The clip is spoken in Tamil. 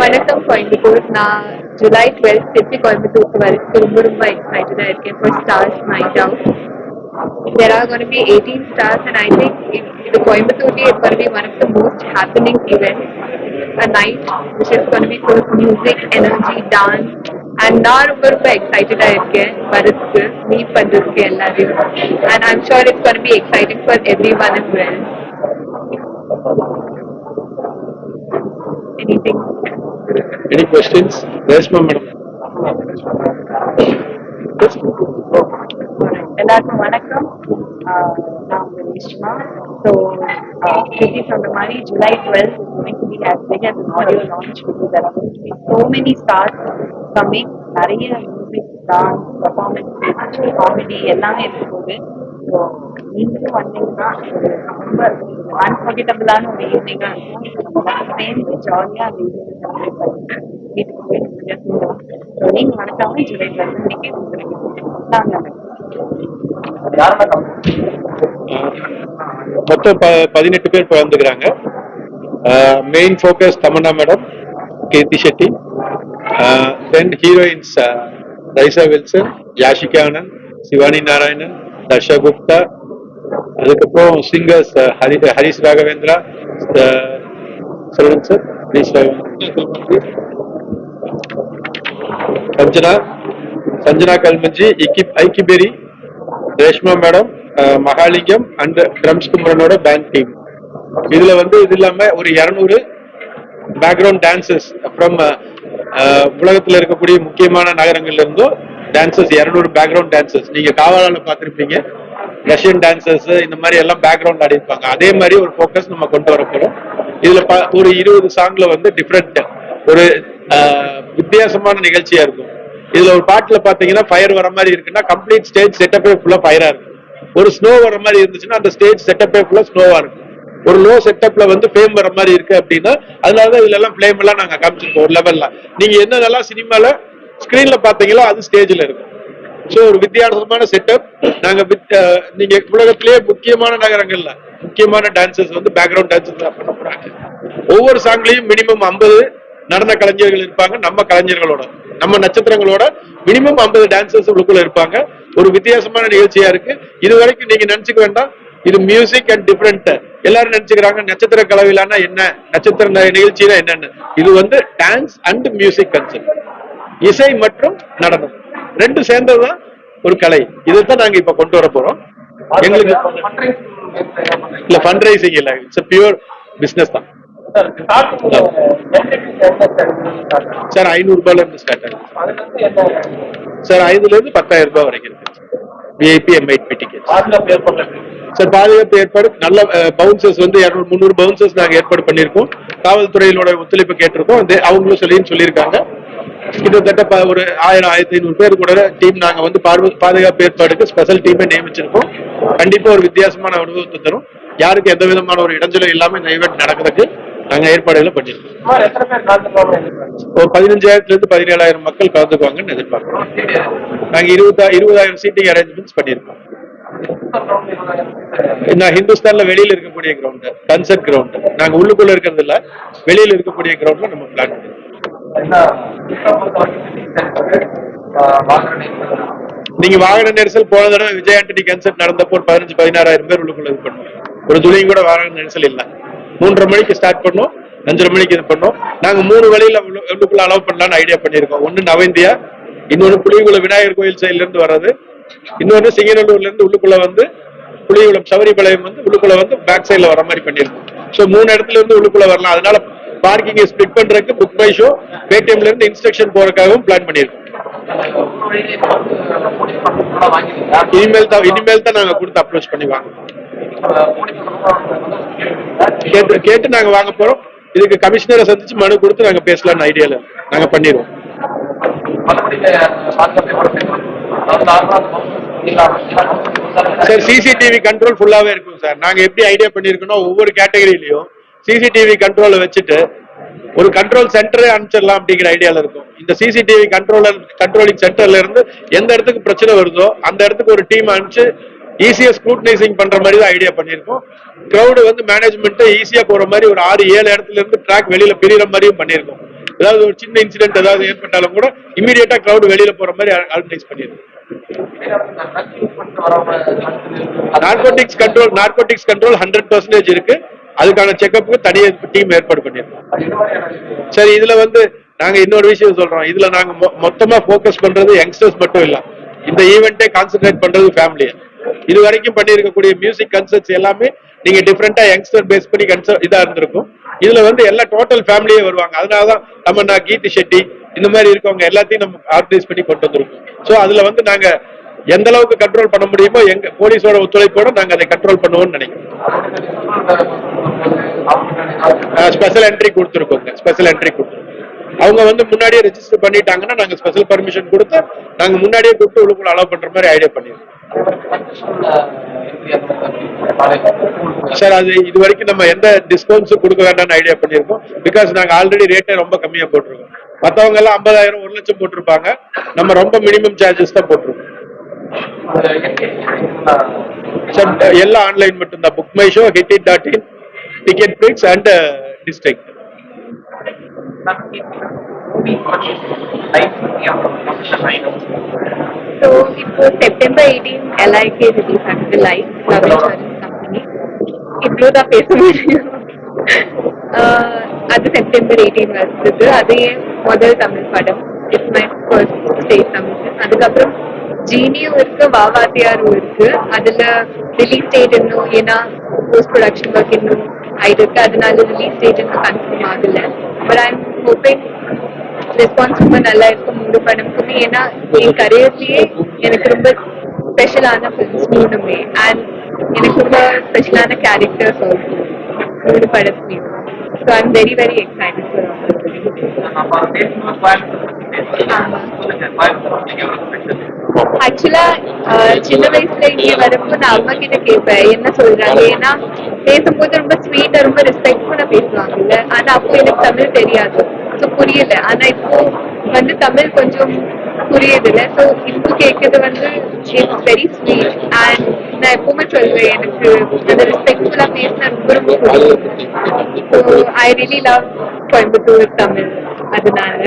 வணக்கம் கோயம்புத்தூர் நான் ஜூலை டுவெல்த் திருப்பி கோயம்புத்தூருக்கு வரதுக்கு ரொம்ப ரொம்ப எக்ஸைட்டடாக இருக்கேன் for stars night out There are going to be 18 stars, and I think it, the Coimbatore is going to be one of the most happening events. A night which is going to be full of music, energy, dance, and நான் ரொம்ப ரொம்ப எக்ஸைட்டடாக இருக்கேன் வரதுக்கு மீட் பண்ணுறதுக்கு எல்லாரையும் and I'm sure it's going to be exciting for everyone as well. Anything? Any questions? Reshma madam. எல்லாருக்கும் வணக்கம் ஆஹ் நான் உங்க ரேஷ்மா ஸோ கிருதி சொன்ன மாதிரி July twelve going to be as big as an audio launch because there are going to be so many stars coming நிறைய மியூசிக் டான்ஸ் பர்ஃபார்மன்ஸ் காமெடி எல்லாமே இருக்க போகுது ஸோ நீங்களும் வந்தீங்கன்னா ரொம்ப அன்ஃபர்கெட்டபிளான ஒரு ஈவினிங்காக இருக்கும் சேர்ந்து ஜாலியாக அந்த ஈவினிங் செலிப்ரேட் பண்ணிட்டு வீட்டுக்கு போயிட்டு நிம்மதியாக தூங்கலாம் ஸோ நீங்கள் மறக்காம ஜூலை டுவெல் இன்னைக்கு உங்களுக்கு மொத்தம் பதினெட்டு பேர் பிறந்துக்கிறாங்க main focus Tamannaah madam Keerthi Shetty then heroines Raiza Wilson Yashika Anand Shivani Narayanan Dharsha Gupta அதுக்கப்புறம் சிங்கர்ஸ் ஹரி ஹரிஷ் ராகவேந்திரா சொல்லுங்க sir Harish Raghavendra. Sanjana Sanjana Kalmanje Aiki Aikiberry Reshma madam Mahalingam and drums குமரனோட band team இதுல வந்து இது இல்லாம ஒரு இருநூறு பேக்ரவுண்ட் டான்சஸ் ஃப்ரம் உலகத்துல இருக்கக்கூடிய முக்கியமான நகரங்கள்ல இருந்தும் டான்சர்ஸ் இரநூறு பேக்ரவுண்ட் டான்சர்ஸ் நீங்க காவாலால பார்த்துருப்பீங்க. ரஷ்யன் டான்சர்ஸ் இந்த மாதிரி எல்லாம் பேக்ரவுண்ட் ஆடிருப்பாங்க அதே மாதிரி ஒரு ஃபோக்கஸ் நம்ம கொண்டு வர போறோம். இதுல ப- ஒரு இருபது சாங்ல வந்து டிஃப்ரெண்ட் ஒரு வித்தியாசமான நிகழ்ச்சியா இருக்கும். இதுல ஒரு பாட்டுல பாத்தீங்கன்னா ஃபயர் வர மாதிரி இருக்குன்னா கம்ப்ளீட் ஸ்டேஜ் செட்டப்பே ஃபுல்லா ஃபயரா இருக்கும். ஒரு ஸ்னோ வர மாதிரி இருந்துச்சுன்னா அந்த ஸ்டேஜ் செட்டப்பே ஃபுல்லா ஸ்னோவா இருக்கும். ஒரு லோ செட்டப்ல வந்து ஃபேம் வர மாதிரி இருக்கு அப்படின்னா அதனாலதான் இதுல எல்லாம் ஃபிளேம் எல்லாம் நாங்க காமிச்சிருக்கோம் ஒரு லெவல்ல நீங்க என்னென்னலாம் சினிமால ஸ்கிரீன்ல பாத்தீங்களோ அது ஸ்டேஜ்ல இருக்கும். சோ ஒரு வித்தியாசமான செட்டப் நாங்க வித்- நீங்க உலகத்திலேயே முக்கியமான நகரங்கள்ல முக்கியமான டான்சர்ஸ் வந்து பேக்ரவுண்ட் டான்சர்ஸ் பண்ண போறாங்க. ஒவ்வொரு சாங்லயும் மினிமம் 50 நடன கலைஞர்கள் இருப்பாங்க நம்ம கலைஞர்களோட. நம்ம நட்சத்திரங்களோட மினிமம் 50 டான்சர்ஸ் உள்ளுக்குள்ள இருப்பாங்க. ஒரு வித்தியாசமான நிகழ்ச்சியா இருக்கு. இது வரைக்கும் நீங்க நினைச்சுக்க வேண்டாம். இது மியூசிக் அண்ட் டிஃப்ரெண்ட் எல்லாரும் நினைச்சுக்கிறாங்க நட்சத்திர கலவையிலான என்ன? நட்சத்திர நிகழ்ச்சினா என்னன்னு. இது வந்து டான்ஸ் அண்ட் மியூசிக் கன்செப்ட் இசை மற்றும் நடனம். ரெண்டும் சேர்ந்ததுதான் ஒரு கலை. இதைத்தான் நாங்க இப்ப கொண்டு வர போறோம். எங்களுக்கு இல்ல ஃபண்ட் ரைசிங் இல்ல இட்ஸ் பியூர் பிசினஸ் தான். சார் ஐநூறு ரூபாயில இருந்து ஸ்டார்ட் ஆகுது. சார் ஐந்துல இருந்து பத்தாயிரம் ரூபாய் வரைக்கும் இருக்கு. விஐபி எம்ஐபி டிக்கெட் சார் பாதுகாப்பு ஏற்பாடு நல்ல பவுன்சர்ஸ் வந்து இரநூறு முந்நூறு பவுன்சர்ஸ் நாங்க ஏற்பாடு பண்ணியிருக்கோம். காவல்துறையினோட ஒத்துழைப்பு கேட்டிருக்கோம். அவங்களும் சொல்லின்னு சொல்லியிருக்காங்க. கிட்டத்தட்ட ஒரு ஆயிரம் ஆயிரத்தி ஐநூறு பேர் கூட டீம் நாங்க வந்து பாதுகாப்பு ஏற்பாடுக்கு ஸ்பெஷல் டீமே நியமிச்சிருக்கோம். கண்டிப்பா ஒரு வித்தியாசமான அனுபவத்தை தரும். யாருக்கு எந்த விதமான ஒரு இடைஞ்சலும் இல்லாம இந்த ஈவெண்ட் நடக்கிறதுக்கு நாங்க ஏற்பாடுகளை பண்ணிருக்கோம். ஒரு பதினஞ்சாயிரத்துல இருந்து பதினேழாயிரம் மக்கள் கலந்துக்குவாங்கன்னு எதிர்பார்க்கிறோம். நாங்க இருபதா இருபதாயிரம் சீட்டிங் அரேஞ்ச்மெண்ட்ஸ் பண்ணியிருக்கோம் நான் ஹிந்துஸ்தான்ல வெளியில இருக்கக்கூடிய கிரவுண்ட் கன்சர்ட் கிரவுண்ட் நாங்க உள்ளுக்குள்ள இருக்கிறது இல்ல வெளியில இருக்கக்கூடிய கிரவுண்ட்ல நம்ம பிளான் பண்ணிருக்கோம். நீங்க வாகன நெரிசல் போன தடவை விஜய் ஆண்டனி கன்சர்ட் நடந்தப்போ ஒரு பதினஞ்சு பதினாறாயிரம் பேர் உள்ளுக்குள்ள இது பண்ணோம் ஒரு துளியும் கூட வாகன நெரிசல் இல்ல. மூன்றரை மணிக்கு ஸ்டார்ட் பண்ணோம் அஞ்சரை மணிக்கு இது பண்ணோம் நாங்க மூணு வழியில உள்ளுக்குள்ள அலோவ் பண்ணலாம்னு ஐடியா பண்ணியிருக்கோம். ஒன்னு நவேந்தியா இன்னொன்னு புளியகுளம் விநாயகர் கோயில் சைடுல இருந்து வர்றது. இன்னொன்னு சிங்கநல்லூர்ல இருந்து உள்ளுக்குள்ள வந்து புளியகுளம் சபரிபாளையம் வந்து உள்ளுக்குள்ள வந்து பேக் சைடுல வர மாதிரி பண்ணியிருக்கோம். சோ மூணு இடத்துல இருந்து உள்ளுக்குள்ள வரலாம். அதனால பார்க்கிங்கை ஸ்பிளிட் பண்றதுக்கு புக் பை ஷோ பேடிஎம்ல இருந்து இன்ஸ்ட்ரக்ஷன் போறதுக்காகவும் பிளான் பண்ணியிருக்கோம். இனிமேல் தான் இனிமேல் தான் நாங்க கொடுத்து அப்ரோச் பண்ணி வாங்க கேட்டு கேட்டு நாங்க வாங்க போறோம். இதுக்கு கமிஷனரை சந்திச்சு மனு கொடுத்து நாங்க பேசலாம்னு ஐடியால நாங்க பண்ணிடுவோம். சார் சிசிடிவி கண்ட்ரோல் ஃபுல்லாவே இருக்கும் சார். நாங்க எப்படி ஐடியா பண்ணிருக்கோம் ஒவ்வொரு கேட்டகரியிலயும் சிசிடிவி கண்ட்ரோலை வச்சுட்டு ஒரு கண்ட்ரோல் சென்டரே அனுப்பிச்சிடலாம் அப்படிங்கிற ஐடியால இருக்கும். இந்த சிசிடிவி கண்ட்ரோலர் கண்ட்ரோலிங் சென்டர்ல இருந்து எந்த இடத்துக்கு பிரச்சனை வருதோ அந்த இடத்துக்கு ஒரு டீம் அனுப்பிச்சு ஈஸியா ஸ்க்ரூட்டனைசிங் பண்ற மாதிரி தான் ஐடியா பண்ணியிருக்கோம். கிரௌடு வந்து மேனேஜ்மெண்ட் ஈஸியா போற மாதிரி ஒரு ஆறு ஏழு இடத்துல இருந்து ட்ராக் வெளியில பிரியிற மாதிரியும் பண்ணியிருக்கோம். ஏதாவது ஒரு சின்ன இன்சிடென்ட் ஏதாவது ஏற்பட்டாலும் கூட இமீடியட்டா கிரௌடு வெளியில போற மாதிரி ஆர்கனைஸ் பண்ணியிருக்கோம். Narcotics control narcotics control hundred percentage இருக்கு. அதுக்கான செக்கப்புக்கு தனியாக டீம் ஏற்பாடு பண்ணியிருக்கோம். சரி இதுல வந்து நாங்க இன்னொரு விஷயம் சொல்றோம். இதுல நாங்க மொ- மொத்தமா ஃபோக்கஸ் பண்றது யங்ஸ்டர்ஸ் மட்டும் இல்ல. இந்த ஈவெண்ட்டே கான்சென்ட்ரேட் பண்றது ஃபேமிலியை இது வரைக்கும் பண்ணியிருக்கக்கூடிய மியூசிக் கன்சர்ட்ஸ் எல்லாமே நீங்க டிஃப்ரெண்டா யங்ஸ்டர் பேஸ் பண்ணி கன்சர்ட் இதா இருந்திருக்கும். இதுல வந்து எல்லா டோட்டல் ஃபேமிலியே வருவாங்க. அதனாலதான் நம்ம நான் கீர்த்தி ஷெட்டி இந்த மாதிரி இருக்கவங்க எல்லாத்தையும் நம்ம ஆர்கனைஸ் பண்ணி கொண்டு வந்திருக்கோம். சோ அதுல வந்து நாங்க எந்த அளவுக்கு கண்ட்ரோல் பண்ண முடியுமோ எங்க போலீஸோட ஒத்துழைப்போட நாங்க அதை கண்ட்ரோல் பண்ணுவோம்னு நினைக்கிறோம். ஸ்பெஷல் என்ட்ரி கொடுத்துருக்கோங்க. ஸ்பெஷல் என்ட்ரி கொடுத்துருக்கோம். அவங்க வந்து முன்னாடியே ரெஜிஸ்டர் பண்ணிட்டாங்கன்னா நாங்க ஸ்பெஷல் பர்மிஷன் கொடுத்து நாங்க முன்னாடியே கூப்பிட்டு உள்ளுக்குள்ள அலோவ் பண்ற மாதிரி ஐடியா பண்ணிருக்கோம். சார் அது இது வரைக்கும் நம்ம எந்த டிஸ்கவுண்ட்ஸும் கொடுக்க வேண்டாம்னு ஐடியா பண்ணியிருக்கோம் பிகாஸ் நாங்க ஆல்ரெடி ரேட்டே ரொம்ப கம்மியா போட்டிருக்கோம். மத்தவங்க எல்லாம் ஐம்பதாயிரம் ஒரு லட்சம் போட்டிருப்பாங்க. நம்ம ரொம்ப மினிமம் சார்ஜஸ் தான் போட்டிருக்கோம். சார் எல்லாம் ஆன்லைன் மட்டும்தான். BookMyShow hit it dot in ticket picks and district so இப்போ செப்டம்பர் எயிட்டீன் எல்ஐகே ரிலீஸ் ஆகுது லைஃப் லவ் இன்சூரன்ஸ் கம்பெனி இவ்வளோ தான் பேச முடியும் ஆஹ் அது செப்டம்பர் எயிட்டீன் வருது அது என் முதல் தமிழ் படம் it's my first straight Tamil அதுக்கப்புறம் ஜீனியும் இருக்கு வாவாத்தியாரும் இருக்கு. அதுல ரிலீஸ் டேட் இன்னும் ஏன்னா போஸ்ட் ப்ரொடக்ஷன் ஒர்க் இன்னும் ஆயிருக்கு. அதனால ரிலீஸ் டேட் இன்னும் கன்ஃபார்ம் ஆகல. But I am hoping response ரொம்ப நல்லா இருக்கும் மூணு படமுக்குமே ஏன்னா என் கரியர்லயே எனக்கு ரொம்ப ஸ்பெஷலான ஃபிலிம்ஸ் மூணுமே. அண்ட் எனக்கு ரொம்ப ஸ்பெஷலான கேரக்டர்ஸ் ஆல்சோ மூணு படத்துலையும் so I am very very excited ஆக்சுவலா uh, சின்ன வயசுல இங்க வரப்போ நான் அம்மா கிட்ட கேட்பேன் என்ன சொல்றாங்க? ஏன்னா பேசும்போது ரொம்ப ஸ்வீட்டா ரொம்ப ரெஸ்பெக்ட்ஃபுல்லா பேசுவாங்கல்ல. ஆனா அப்போ எனக்கு தமிழ் தெரியாது. ஸோ புரியல. ஆனா இப்போ வந்து தமிழ் கொஞ்சம் புரியுதுல ஸோ இப்போ கேட்கறது வந்து இட்ஸ் வெரி ஸ்வீட் அண்ட் நான் எப்பவுமே சொல்வேன் எனக்கு அந்த ரெஸ்பெக்ட்ஃபுல்லா பேசினா ரொம்ப ரொம்ப பிடிக்கும். So I really love Coimbatore Tamil. அதனால.